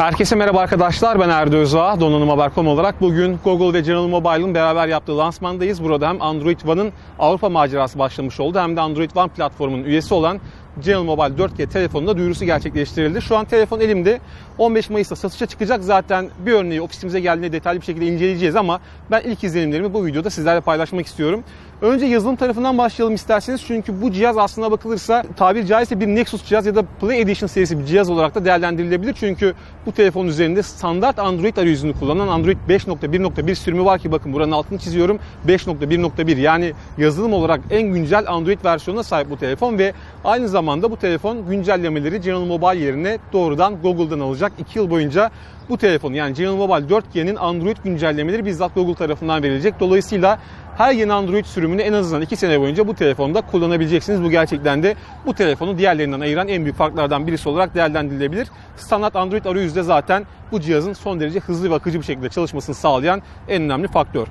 Herkese merhaba arkadaşlar. Ben Erdo Özağ. Donanım Haber.com olarak bugün Google ve General Mobile'ın beraber yaptığı lansmandayız. Burada hem Android One'ın Avrupa macerası başlamış oldu hem de Android One platformunun üyesi olan General Mobile 4G telefonunda duyurusu gerçekleştirildi. Şu an telefon elimde. 15 Mayıs'ta satışa çıkacak. Zaten bir örneği ofisimize geldiğinde detaylı bir şekilde inceleyeceğiz ama ben ilk izlenimlerimi bu videoda sizlerle paylaşmak istiyorum. Önce yazılım tarafından başlayalım isterseniz. Çünkü bu cihaz aslına bakılırsa tabir caizse bir Nexus cihaz ya da Play Edition serisi bir cihaz olarak da değerlendirilebilir. Çünkü bu telefonun üzerinde standart Android arayüzünü kullanan Android 5.1.1 sürümü var ki bakın buranın altını çiziyorum. 5.1.1 yani yazılım olarak en güncel Android versiyonuna sahip bu telefon ve aynı zamanda bu telefon güncellemeleri General Mobile yerine doğrudan Google'dan alacak. 2 yıl boyunca bu telefon yani General Mobile 4G'nin Android güncellemeleri bizzat Google tarafından verilecek. Dolayısıyla her yeni Android sürümünü en azından 2 sene boyunca bu telefonda kullanabileceksiniz. Bu gerçekten de bu telefonu diğerlerinden ayıran en büyük farklardan birisi olarak değerlendirilebilir. Standart Android arayüzde zaten bu cihazın son derece hızlı ve akıcı bir şekilde çalışmasını sağlayan en önemli faktör.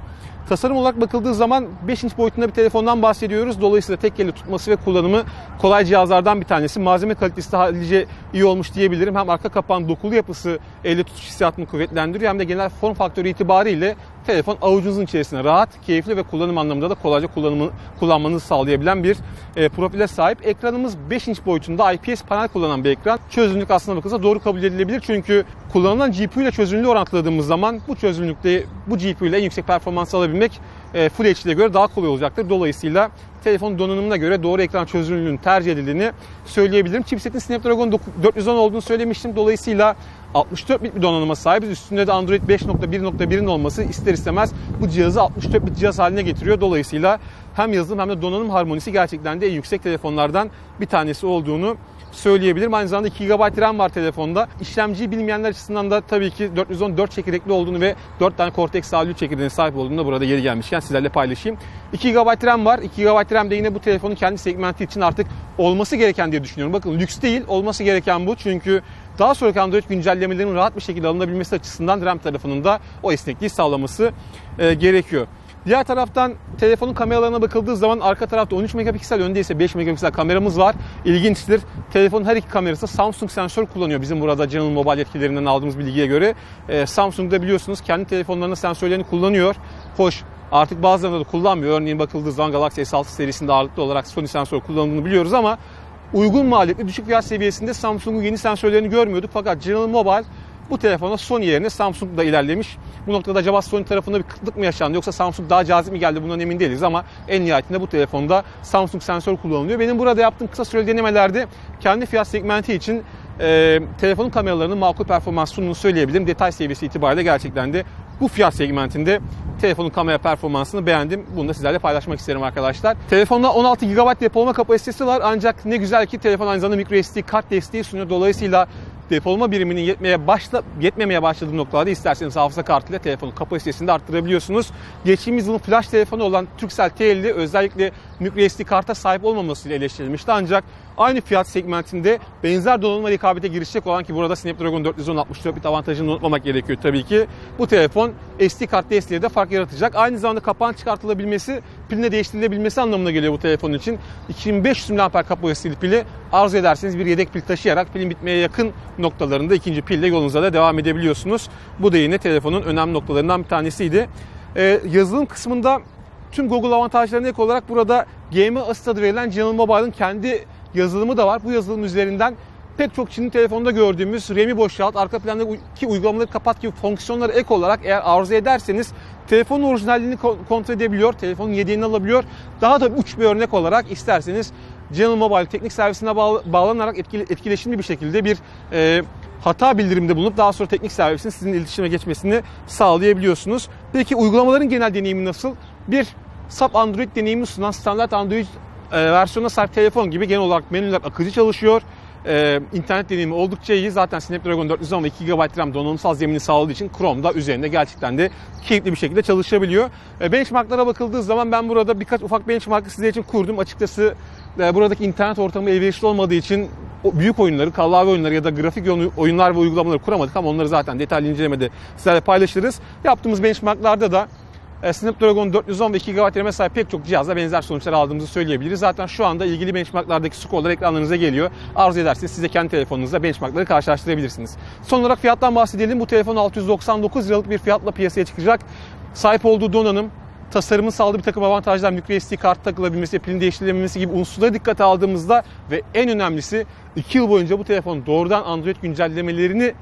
Tasarım olarak bakıldığı zaman 5 inç boyutunda bir telefondan bahsediyoruz. Dolayısıyla tek elle tutması ve kullanımı kolay cihazlardan bir tanesi. Malzeme kalitesi de halice iyi olmuş diyebilirim. Hem arka kapağın dokulu yapısı elle tutuş hissiyatını kuvvetlendiriyor hem de genel form faktörü itibariyle telefon avucunuzun içerisinde rahat, keyifli ve kullanım anlamında da kolayca kullanımı, kullanmanızı sağlayabilen bir e, profile sahip. Ekranımız 5 inç boyutunda IPS panel kullanan bir ekran. Çözünürlük aslında bakılsa doğru kabul edilebilir. Çünkü kullanılan GPU ile çözünürlüğü orantıladığımız zaman bu çözünürlükte bu GPU ile en yüksek performans alabilmek e, Full HD'ye göre daha kolay olacaktır. Dolayısıyla telefon donanımına göre doğru ekran çözünürlüğünün tercih edildiğini söyleyebilirim. Chipsetin Snapdragon 410 olduğunu söylemiştim. Dolayısıyla 64 bit bir donanıma sahibiz. Üstünde de Android 5.1.1'in olması ister istemez bu cihazı 64 bit cihaz haline getiriyor. Dolayısıyla hem yazılım hem de donanım harmonisi gerçekten de en yüksek telefonlardan bir tanesi olduğunu söyleyebilirim. Aynı zamanda 2 GB RAM var telefonda. İşlemciyi bilmeyenler açısından da tabii ki 414 çekirdekli olduğunu ve 4 tane Cortex A3 çekirdeğine sahip olduğunu da burada yeri gelmişken sizlerle paylaşayım. 2 GB RAM var. 2 GB RAM de yine bu telefonun kendi segmenti için artık olması gereken diye düşünüyorum. Bakın lüks değil, olması gereken bu. Çünkü daha sonraki Android güncellemelerinin rahat bir şekilde alınabilmesi açısından RAM tarafının da o esnekliği sağlaması e, gerekiyor. Diğer taraftan telefonun kameralarına bakıldığı zaman arka tarafta 13 megapiksel önde ise 5 megapiksel kameramız var. İlginçtir. Telefonun her iki kamerası Samsung sensör kullanıyor. Bizim burada General Mobile yetkililerinden aldığımız bilgiye göre. Ee, Samsung'da biliyorsunuz kendi telefonlarının sensörlerini kullanıyor. Hoş artık bazılarında da kullanmıyor. Örneğin bakıldığı zaman Galaxy S6 serisinde ağırlıklı olarak Sony sensör kullanıldığını biliyoruz ama uygun maliyetli düşük fiyat seviyesinde Samsung'un yeni sensörlerini görmüyorduk. Fakat General Mobile bu telefona Sony yerine Samsung da ilerlemiş. Bu noktada acaba Sony tarafında bir kıtlık mı yaşandı yoksa Samsung daha cazip mi geldi bundan emin değiliz ama en nihayetinde bu telefonda Samsung sensör kullanılıyor. Benim burada yaptığım kısa süreli denemelerde kendi fiyat segmenti için e, telefonun kameralarının makul performans sunduğunu söyleyebilirim. Detay seviyesi itibariyle gerçekten de bu fiyat segmentinde telefonun kamera performansını beğendim. Bunu da sizlerle paylaşmak isterim arkadaşlar. Telefonda 16 GB depolama kapasitesi var ancak ne güzel ki telefon aynı zamanda microSD kart desteği sunuyor. Dolayısıyla depolama biriminin yetmeye başla, yetmemeye başladığı noktalarda isterseniz hafıza kartıyla telefonun kapasitesini de arttırabiliyorsunuz. Geçtiğimiz yılın flash telefonu olan Turkcell T50 özellikle microSD karta sahip olmamasıyla eleştirilmişti. Ancak aynı fiyat segmentinde benzer donanıma rekabete girişecek olan ki burada Snapdragon 410 64 bit avantajını unutmamak gerekiyor tabii ki. Bu telefon SD kart desteğiyle de fark yaratacak. Aynı zamanda kapağın çıkartılabilmesi, piline değiştirilebilmesi anlamına geliyor bu telefon için. 2500 mAh kapasiteli pili arzu ederseniz bir yedek pil taşıyarak pilin bitmeye yakın noktalarında ikinci pille yolunuza da devam edebiliyorsunuz. Bu da yine telefonun önemli noktalarından bir tanesiydi. Ee, yazılım kısmında tüm Google avantajlarına ek olarak burada Game Assist adı verilen General Mobile'ın kendi yazılımı da var. Bu yazılım üzerinden pek çok Çin'in telefonda gördüğümüz RAM'i boşalt, arka plandaki uygulamaları kapat gibi fonksiyonları ek olarak eğer arzu ederseniz telefonun orijinalliğini kontrol edebiliyor, telefonun yedeğini alabiliyor. Daha da uç bir örnek olarak isterseniz General Mobile teknik servisine bağlanarak etkileşimli bir şekilde bir e, hata bildirimde bulunup daha sonra teknik servisin sizin iletişime geçmesini sağlayabiliyorsunuz. Peki uygulamaların genel deneyimi nasıl? Bir SAP Android deneyimi sunan standart Android e, versiyonuna sahip telefon gibi genel olarak menüler akıcı çalışıyor. Ee, internet deneyimi oldukça iyi. Zaten Snapdragon 410 ve 2 GB RAM donanımsal zemini sağladığı için Chrome'da üzerinde gerçekten de keyifli bir şekilde çalışabiliyor. Ee, benchmarklara bakıldığı zaman ben burada birkaç ufak benchmarkı sizler için kurdum. Açıkçası e, buradaki internet ortamı elverişli olmadığı için büyük oyunları, kallavi oyunları ya da grafik oyunlar ve uygulamaları kuramadık ama onları zaten detaylı incelemede sizlerle paylaşırız. Yaptığımız benchmarklarda da Snapdragon 410 ve 2 GB RAM'e sahip pek çok cihazla benzer sonuçlar aldığımızı söyleyebiliriz. Zaten şu anda ilgili benchmarklardaki skorlar ekranlarınıza geliyor. Arzu ederseniz siz de kendi telefonunuzla benchmarkları karşılaştırabilirsiniz. Son olarak fiyattan bahsedelim. Bu telefon 699 liralık bir fiyatla piyasaya çıkacak. Sahip olduğu donanım, tasarımın sağladığı bir takım avantajlar, microSD kart takılabilmesi, pilin değiştirilebilmesi gibi unsurları dikkate aldığımızda ve en önemlisi 2 yıl boyunca bu telefon doğrudan Android güncellemelerini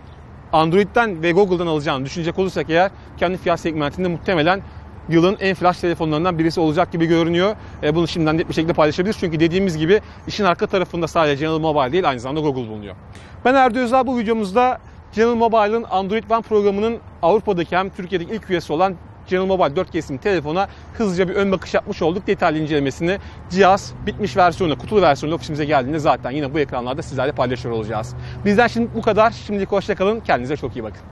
Android'den ve Google'dan alacağını düşünecek olursak eğer kendi fiyat segmentinde muhtemelen yılın en flash telefonlarından birisi olacak gibi görünüyor. E, bunu şimdiden net bir şekilde paylaşabiliriz. Çünkü dediğimiz gibi işin arka tarafında sadece General Mobile değil aynı zamanda Google bulunuyor. Ben Erdo Özdağ bu videomuzda General Mobile'ın Android One programının Avrupa'daki hem Türkiye'deki ilk üyesi olan General Mobile 4 kesim telefona hızlıca bir ön bakış yapmış olduk. Detaylı incelemesini cihaz bitmiş versiyonu, kutulu versiyonu ofisimize geldiğinde zaten yine bu ekranlarda sizlerle paylaşıyor olacağız. Bizden şimdi bu kadar. Şimdilik hoşçakalın. Kendinize çok iyi bakın.